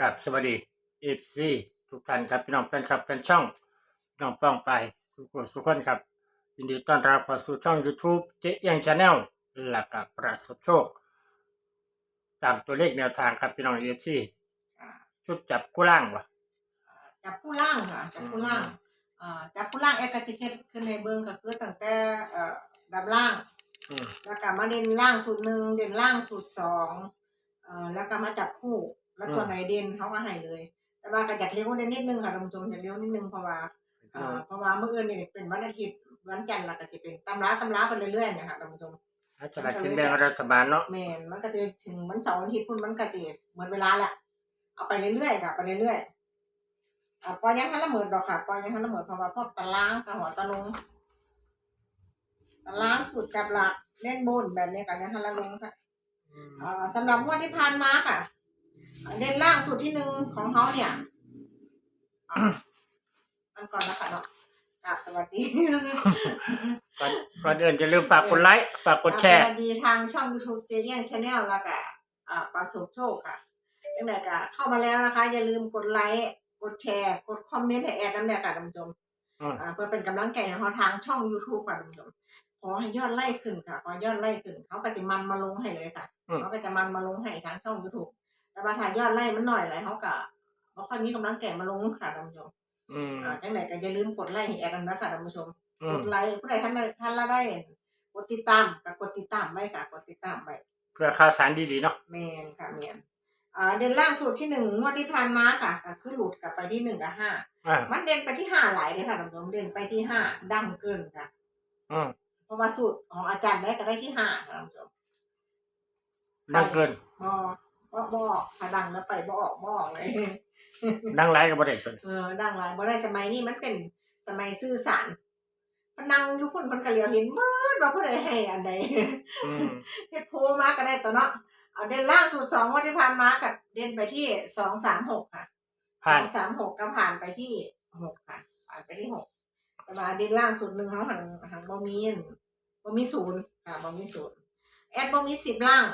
กับสวัสดีเอฟซีทุกท่านครับพี่น้องแฟนคลับแฟนช่องพี่น้องป้องไปทุกคนทุกคนครับยินดีต้อนรับเข้าสู่ช่อง YouTube เจ๊เอียงชาแนลและกับประสบโชค ตามตัวเลขแนวทางครับพี่น้องเอฟซีอ่าชุดจับกู้ล่างวะจับผู้ล่างค่ะจับผู้ล่างอ่าจับผู้ล่างแอคกติเคตขึ้นในเบิ้งก็คือตั้งแต่เอ่อดับล่างอืมแล้วก็มาเด่นล่างสูตรหนึ่งเด่นล่างสูตรสองเอ่อแล้วก็มาจับคู่ แล้วตัวไหนเด่นเขาก็ให้เลย แต่ว่าก็อยากเลี้ยวเด่นนิดนึงค่ะท่านผู้ชมอยากเลี้ยวนิดนึงเพราะว่าอ่าเพราะว่าเมื่อเอิญนี่เป็นวันอาทิตย์วันจันทร์ละก็จะเป็นตำราตำราไปเรื่อยๆเนี่ยค่ะท่านผู้ชมอาจารย์กินแบ่งรัฐบาลเนาะแมนมันก็จะถึงวันเสาร์วันอาทิตย์พุ่นมันก็จะเหมือนเวลาแหละเอาไปเรื่อยๆค่ะไปเรื่อยๆอ่าปอยังทันละหมื่นดอกค่ะปอยังทันละหมื่นเพราะว่าพวกตารางกับหัวตะลงตารางสูตรจับหลักเล่นบนแบบนี้กับยังทันละลงค่ะอืมอ่าสำหรับงวดที่ผ่านมาค่ะอ่า เด่นล่างสูตรที่หนึ่งของเขาเนี่ยอ่าอันก่อนนะคะเนาะกราบสวัสดีก่อนก่อนอื่นจะลืมฝากกดไลค์ฝากกดแชร์สวัสดีทางช่อง YouTube เจเจียงชาแนลแล้วก็อ่าประสบโชคค่ะยังไงก็เข้ามาแล้วนะคะ อย่าลืมกดไลค์กดแชร์กดคอมเมนต์ให้แอดน้ำเนี่ยค่ะท่านผู้ชมอืมอ่าเพื่อเป็นกำลังใจให้เขาทางช่อง YouTube ค่ะท่านผู้ชมขอให้ยอดไล่ขึ้นค่ะขอยอดไล่ขึ้นเขาก็จะมันมาลงให้เลยค่ะอืมเขาก็จะมันมาลงให้ทางช่อง YouTube แต่ว่าถ้ายอดไล่มันหน่อยอะไรเขาก็บ่ค่อยมีกำลังแก่มาลงค่ะท่านผู้ชมอืม อ่าจังไหนก็อย่าลืมกดไลค์ให้แอดกันนะค่ะท่านผู้ชมอืกมดไลค์ผู้ใดท่านใดท่านละได้กดติดตามก็กดติดตามไว้ค่ะ กดติดตามไว้เพื่อข่าวสารดีๆเนาะ แมนค่ะแมนอ่าเด่นล่างสุดที่หนึ่งงวดที่ผ่านมาค่ะก็คือหลุดกลับไปที่หนึ่งกับห้าอ่า มันเด่นไปที่ห้าหลายเลยค่ะท่านผู้ชมเด่นไปที่ห้าดังเกินค่ะ อืมเพราะว่าสูตรของอาจารย์ได้ก็ได้ที่ห้าค่ะท่านผู้ชม ดังเกินบอ บอบอถ้าดังแล้วไปบอออกบออกเลย ดังไลค์กับประเด็นเป็นเออดังหลายบ่ได้สมัยนี้มันเป็นสมัยสื่อสารพนังอยุพุ่นเพันกะเหลียวเห็นเมื่อว่าผู้ใดให้อันใด อืมเฮ็ดโพลมาก็ได้ตัวเนาะ เอาเด่นล่างสุดสองวันที่ผ่านมากับเด่นไปที่สองสามหกค่ะสผ่าอน งสามหกก็ผ่านไปที่หกค่ะ ผ่านไปที่หกแต่ว่าเด่นล่างสุดหนึ่งเขาหันหันบอมีนบอมีศูนย์ค่ะบอมีศูนย์แอดบอมีสิบล่าง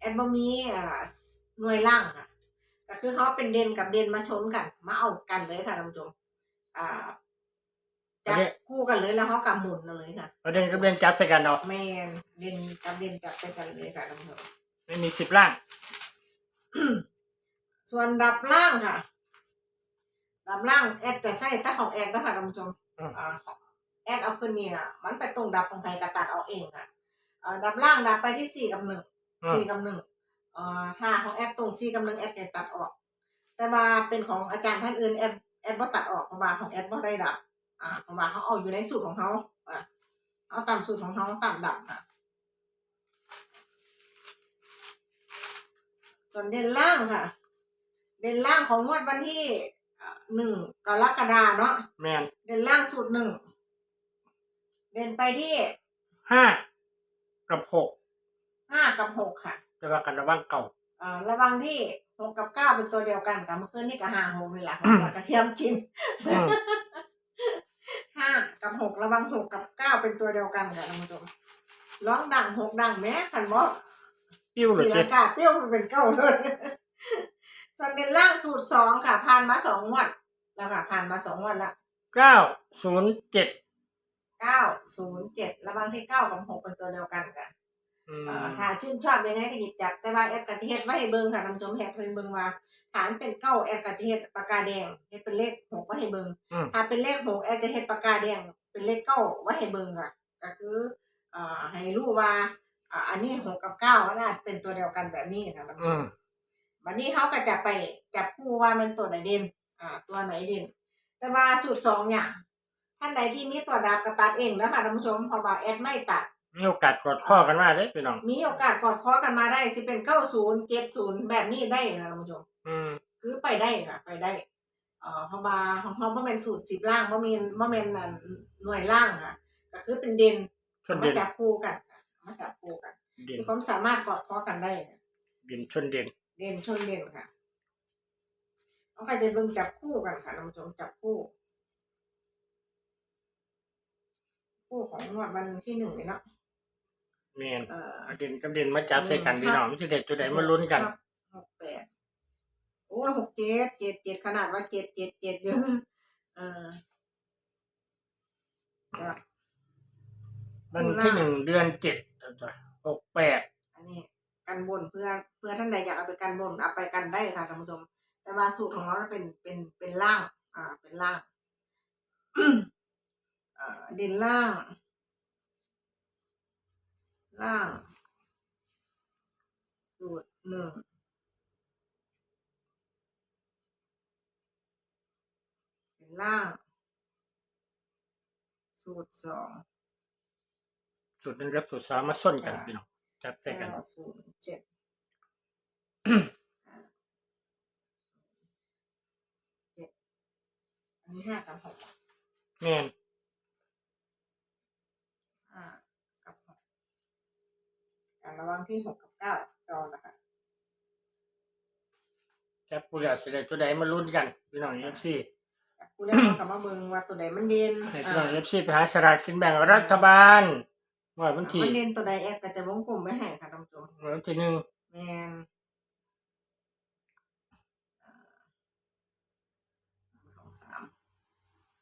แอดบอมีอ่า หน่วยล่างค่ะก็คือเขาเป็นเด่นกับเด่นมาชนกัน มาเอากันเลยค่ะท่านผู้ชมอ่าจับคู่กันเลยแล้วเขากำหมุนเลยค่ะประเด็นก็เป็นจับใส่กันเนาะแมนเด่นกับเด่นจับไปกันเลยค่ะท่านผู้ชมไม่มีสิบล่าง ส่วนดับล่างค่ะ ดับล่างแอดจะใส่ตาของแอดนะคะท่านผู้ชมอืมอ่าแอดเอาขึ้นเนี่ยมันไปตรงดับตรงไทยกระตัดเอาเองค่ะอ่าดับล่างดับไปที่สี่กับหนึ่งอืมสี่กับหนึ่ง อ่าถ้าของแอดตรงสี่กับหนึ่งแอดจะตัดออก แต่ว่าเป็นของอาจารย์ท่านอื่นแอดแอดว่าตัดออกเพราะว่าของแอดว่าได้ดับ อ่าเพราะว่าเขาเอาอยู่ในสูตรของเขาอ่าเอาตามสูตรของเขาตามดับค่ะส่วนเด่นล่างค่ะ เด่นล่างของงวดวันที่อ่าหนึ่งกรกฎาเนาะแมนเด่นล่างสูตรหนึ่งเด่นไปที่ห้ากับหกห้ากับหกค่ะ จะว่ากันระว่างเก่าอ่าระวังที่หกกับเก้าเป็นตัวเดียวกันกับเมื่อคืนนี่กับห้าหกนี่แหละของกระเทียมชิมอืมห้ากับหกระวังหกกับเก้าเป็นตัวเดียวกันค่ะท่านผู้ชมร้องดังหกดังแม้คันว่าปิ้วเหรือตีเจ๊ลังกาเปรี้ยวมันเป็นเก้าเลยส่วนเด่นล่างสูตรสองค่ะผ่านมาสองงวันแล้วค่ะผ่านมาสองงวันละเก้าศูนย์เจ็ดเก้าศูนย์เจ็ดระวังที่เก้ากับหกเป็นตัวเดียวกันค่ะอืมเอ่อ ถ้าชื่นชอบยังไงก็หยิบจับแต่ว่าแอดกะจิเฮ็ดไว้ให้เบิ่งค่ะท่านผู้ชมแฮดเพิ่นเบิ่งว่าฐานเป็นเก้าแอดกะจิเฮ็ดปากกาแดงเฮ็ดเป็นเลขหกไว้ให้เบิ่งอืมถ้าเป็นเลขหกแอดจะเฮ็ดปากกาแดง เป็นเลขเก้าไว้ให้เบิ่งค่ะก็คือเอ่อให้รู้ว่าอ่าอันนี้หกกับเก้ามันอาจเป็นตัวเดียวกันแบบนี้ค่ะท่านผู้อืชมมวันนี้เขาก็จะไปจับคู่ว่ามันตัวไหนเด่นอ่า ตัวไหนเด่นแต่ว่าสูตรสองเนี่ยท่านใดที่มีตัวดับก็ตัดเองนะคะท่านผู้ชมเพราะว่าแอดไม่ตัด มีโอกาสกดข้อกันมาเด้พี่น้อง มีโอกาสกอดคอกันมาได้สิเป็นเก้าศูนย์เจ็ดศูนย์แบบนี้ได้นะท่านผู้ชมอืมคือไปได้ค่ะ ไปได้เอ่อเพราะว่าของเขาบ่แม่นสูตรสิบล่างบ่แม่นบ่แม่นอันหน่วยล่างค่ะ ก็คือเป็นเด่นชนมาเด่นจับคู่กันค่ะมาจับคู่กันเด่นมีความสามารถกอดคอกันได้ค่ะเด่นชนเด่นเด่นชนเด่นค่ะเขาก็จะเบิ่งจับคู่กันค่ะท่านผู้ชมจับคู่ คู่ของงวดวันที่หนึ่งเลยเนาะ แมนเอ่อเอาเด่นกับเด่นมาจับใส่กันพี่น้องไม่ใช่เด็ดตัวใดมาลุ้นกัน ครับหกแปดโอ้หกเจ็ดเจ็ดเจ็ดขนาดว่าเจ็ดเจ็ดเจ็ดเยอะเออก็วันที่หนึ่งเดือนเจ็ดหกแปดอันนี้กันบนเพื่อเพื่อท่านใดอยากเอาไปกันบนเอาไปกันได้ค่ะท่านผู้ชม แต่ว่าสูตรของเราเป็นเป็นเป็นล่าง อ่า เป็นล่าง เอ่อเด่นล่าง ล่าง สูตรหนึ่งเป็นล่าง สูตรสองสูตรหนึ่งกับสูตรสามมาส้นกันพี่น้องจับใส่กัน เก้าศูนย์เจ็ดเจ็ดอันนี้ห้ากับหก แม่น ห้ากับหกอ่า ระวังที่หกกับเก้าจอนะคะจับผู้เดียวสิได้ตัวใดมาลุ้นกันพี่น้องเอฟซีกูได้เอากลับมาเบิ่งว่าตัวใดมันเด่นให้อ่าพี่น้องเอฟซีไปหาสลากกินแบ่งรัฐบาลว่าวันที่มันเด่นตัวใดแอดก็จะวงกลมไม่ให้ค่ะท่านผู้ชมวันที่หนึ่งแมนอ่าหนึ่งสองสาม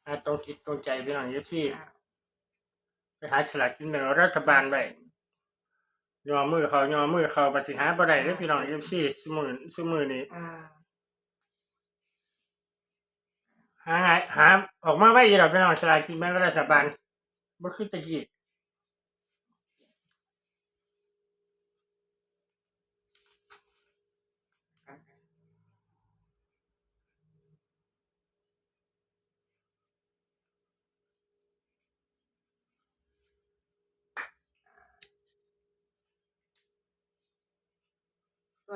หาตรงจิตตรงใจพี่น้องเอฟซีเก้าไปหาสลากกินแบ่งรัฐบาลไป ยอมือเขายอมือเขาปฏิหารบ่ได้เด้อพี่น้องเอฟซีสมือสมือนี้อ่าหาหาออกมาไว้อีหรอกพี่น้องสลากกินแบ่งรัฐบาลบ่คือตะกี้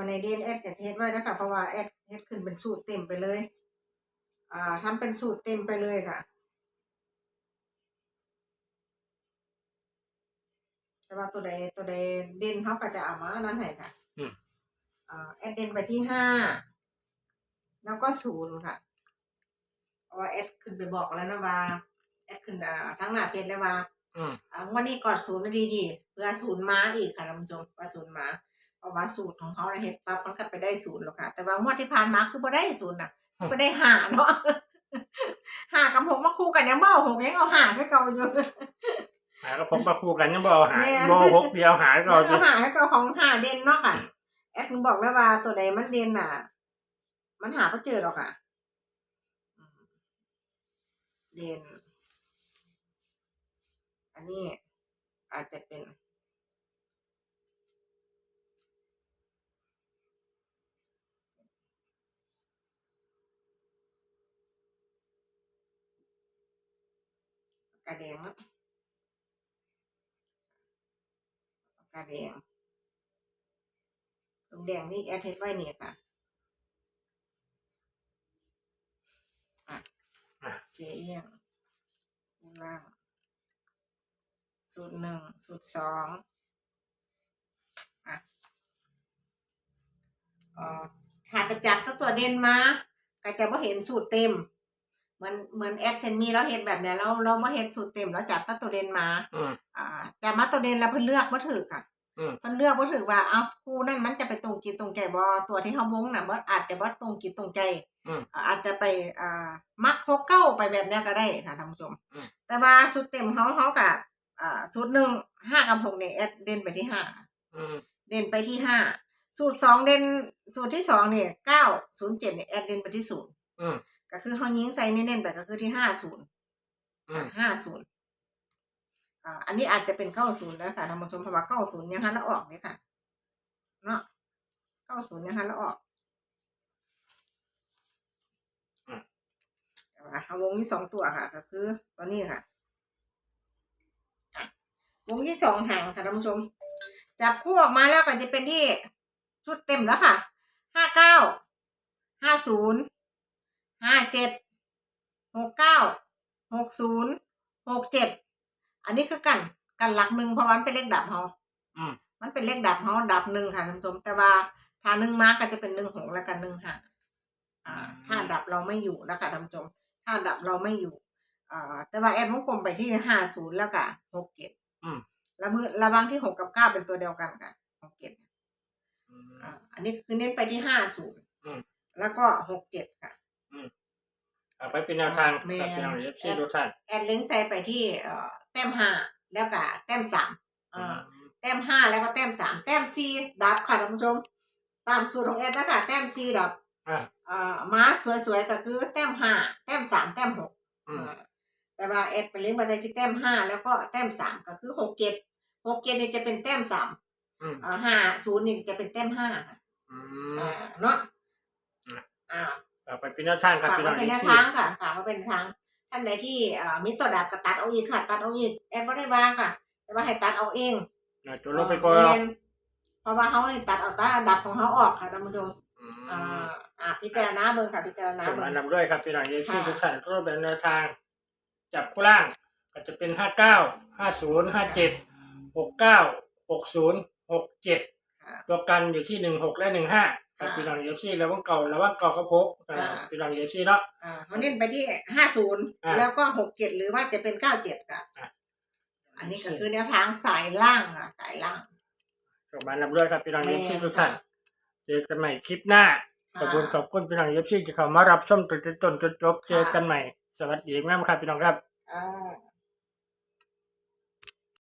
ตัวในเดนแอดกับเทสไว้แล้วค่ะเพราะว่าแอดเฮ็ดขึ้นเป็นสูตรเต็มไปเลย อ่าทำเป็นสูตรเต็มไปเลยค่ะ แต่ว่าตัวใดตัวใดเด่นเขาก็จะเอามานั่นให้ค่ะอืมอ่าแอดเด่นไปที่ห้าแล้วก็ศูนย์ค่ะเพราะว่าแอดขึ้นไปบอกแล้วนะว่าแอดขึ้นอ่าทั้งหน้าเพจเลยว่าอืมอ่าวันนี้กอดศูนย์มาดีๆเพื่อศูนย์มาอีกค่ะท่านผู้ชมว่าศูนย์มา เพราะว่าสูตรของเขาเนี่ยเฮ็ดปั๊บมันก็ไปได้ศูนย์หรอกค่ะ แต่ว่างวดที่ผ่านมาคือบ่ได้ศูนย์น่ะบ่ได้หาเนาะหากับผมมาคู่กันยังบ่เอาหกยังเอาหาคือเก่าอยู่หาก็ผมประคู่กันยังบ่เอาหาแม่นบ่หกเดียวหาก็แล้วก็หาให้เก่าของหาเด่นเนาะค่ะแอดถึงบอกแล้วว่าตัวใดมันเด่นน่ะ มันหาบ่เจอหรอกค่ะอืมเด่นอันนี้อาจจะเป็น กระแดงเนาะกระแดง ตรงแดงนี่แอดเทสไว้เนี่ยค่ะอะอะเจีเอียงข้างล่างสูตรหนึ่งสูตรสองอะเอ่อถ้าจะจับตัวตัวเด่นมา ก็จะไม่เห็นสูตรเต็ม เหมือนเหมือนแอดเซนมีเราเห็นแบบเนี้ยเราเราไม่เห็นสูตรเต็มแล้วจับตัวเด่นมา อืม อ่าจะมาตัวเด่นแล้วเพิ่นเลือกบ่ถือค่ะอืม เพิ่นเลือกบ่ถือว่าเอ้าคู่นั่นมันจะไปตรงกินตรงใจบ่ตัวที่เฮาวงน่ะบ่อาจจะบ่ตรงกินตรงใจ อืมอ่าอาจจะไปอ่ามักฮกเก้าไปแบบเนี้ยก็ได้ค่ะท่านผู้ชม อืม แต่ว่าสุดเต็มเฮาเฮาก็อ่าสูตรหนึ่งห้ากับหกเนี่ยแอดเด่นไปที่ห้าอืม เด่นไปที่ห้าสูตรสองเด่นสูตรที่สองเนี่ยเก้าศูนย์เจ็ดเนี่ยแอดเด่นไปที่ศูนย์อืม ก็คือเฮายิงใส่เน้นๆไปก็คือที่ห้าศูนย์อืมห้าศูนย์อ่าอันนี้อาจจะเป็นเก้าศูนย์แล้วค่ะท่านผู้ชมเพราะว่าเก้าศูนย์ยังหันแล้วออกเนี่ยค่ะเนาะเก้าศูนย์ยังหันแล้วออกแต่ว่าเอาวงที่สองตัวค่ะ ก็คือตัวนี้ค่ะอะ วงที่สองหางค่ะท่านผู้ชม จับคู่ออกมาแล้วก็จะเป็นที่ชุดเต็มแล้วค่ะห้าเก้าห้าศูนย์ ห้าเจ็ดหกเก้าหกศูนย์หกเจ็ดอันนี้คือกันกันหลักหนึ่งเพราะว่ามันเป็นเลขดับเฮาอืมมันเป็นเลขดับเฮาดับหนึ่งค่ะท่านผู้ชมแต่ว่าถ้าหนึ่งมาก็จะเป็นหนึ่งหกแล้วกันหนึ่งห้าอ่า ถ้าดับเราไม่อยู่นะคะท่านผู้ชม ถ้าดับเราไม่อยู่อ่าแต่ว่าแอดวงกลมไปที่ห้าศูนย์แล้วก็หกเจ็ดอืมแล้วมือระวังที่หกกับเก้าเป็นตัวเดียวกันค่ะหกเจ็ดอืมอ่าอันนี้คือเน้นไปที่ห้าศูนย์อืมแล้วก็หกเจ็ดค่ะ เอาไปเป็นแนวทางแม่ กับพี่น้องเอฟซีทุกท่านแอดเล้งใจไปที่เอ่อแต้มห้าแล้วก็แต้มสามอ่าแต้มห้าแล้วก็แต้มสามแต้มสี่ดับค่ะท่านผู้ชม ตามสูตรของแอดนะคะแต้มสี่ดับอ่าอ่าม้าสวยๆก็คือแต้มห้าแต้มสามแต้มหกอืมอ่าแต่ว่าแอดไปเล้งมาใช้ที่แต้มห้าแล้วก็แต้มสามก็คือหกเจ็ดหกเจ็ดนี่จะเป็นแต้มสามอืมอ่าห้าศูนย์นี่จะเป็นแต้มห้าค่ะอือ่ามเนาะอืม อ่า เอาไปเป็นแนวทางกับฝากพี่น้อมางเป็นเอแนฟวซีทางค่ะฝากมาเป็นแนวทางท่านใดที่เอ่อมีตัวดับก็ตัดเอาอีกค่ะ ตัดเอาอีกแอนไม่ได้ว่าค่ะ แต่ว่าให้ตัดเอาเองตัวลงไปก่อน เรียนเพราะว่าเขาให้ตัดเอาตาดับของเขาออกค่ะท่านผู้ชมอืมอ่าอ่าพิจารณาเบิ่งค่ะพิจารณาส่งเบิ่มางนำด้วยครับพี่น้องเอฟซีค่ะ ทุกท่านก็เป็นแนวทาง จับคู่ล่างก็จะเป็นห้าเก้าห้าศูนย์ห้าเจ็ดหกเก้าหกศูนย์หกเจ็ดค่ะ ตัวกันอยู่ที่หนึ่งหกและหนึ่งห้าครับอ่า พี่น้องเอฟซีแล้วว่าเก่าแล้วว่าเก่าก็พกอ่าอ่าพี่น้องเอฟซีเนาะอ่าเขาเน้นไปที่ห้าศูนย์อ่าแล้วก็หกเจ็ดหรือว่าจะเป็นเก้าเจ็ดค่ะอ่าอันนี้ก็คือแนวทางสายล่างค่ะสายล่างส่งมานำด้วยครับพี่น้องแม่เอฟซีทุกท่านเจอกันใหม่คลิปหน้าขอบคุณขอบคุณพี่น้องเอฟซีที่เข้ามารับชมจนจนจนจนจบเจอกันใหม่สวัสดีแม่ครับพี่น้องครับอ่า